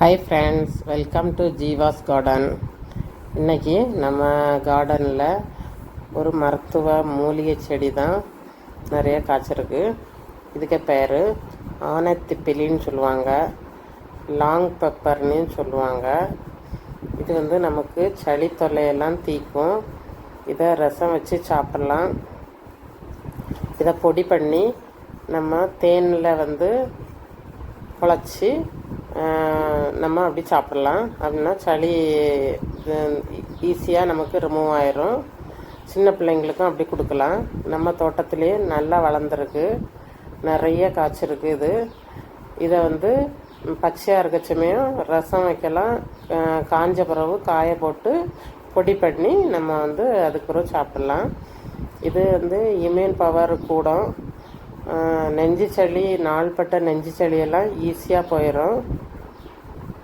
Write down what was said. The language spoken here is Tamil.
Hi friends welcome to Jeeva's garden இன்னைக்கு நம்ம கார்டனில் ஒரு மருத்துவ மூலிகை செடி தான் நிறைய காய்ச்சிருக்கு. இதுக்கு பேர் ஆனத்திப்பிலின்னு சொல்லுவாங்க. லாங் பெப்பர்னு சொல்லுவாங்க. இது வந்து நமக்கு சளி தொல்லையெல்லாம் தீக்கும். இதை ரசம் வச்சு சாப்பிட்லாம். இதை பொடி பண்ணி நம்ம தேனில் வந்து குழச்சி நம்ம அப்படி சாப்பிட்லாம். அப்படின்னா சளி ஈஸியாக நமக்கு ரிமூவ் ஆயிரும். சின்ன பிள்ளைங்களுக்கும் அப்படி கொடுக்கலாம். நம்ம தோட்டத்திலே நல்லா வளர்ந்துருக்கு. நிறைய காய்ச்சிருக்கு இது. இதை வந்து பச்சையாக இருக்க சமயம் ரசம் வைக்கலாம். காஞ்ச பிறகு காய போட்டு பொடி பண்ணி நம்ம வந்து அதுக்கு பிறகு சாப்பிட்லாம். இது வந்து இம்யூன் பவர் கூடும். நெஞ்சு சளி நாள்பட்ட நெஞ்சு சளியெல்லாம் ஈஸியாக போயிடும்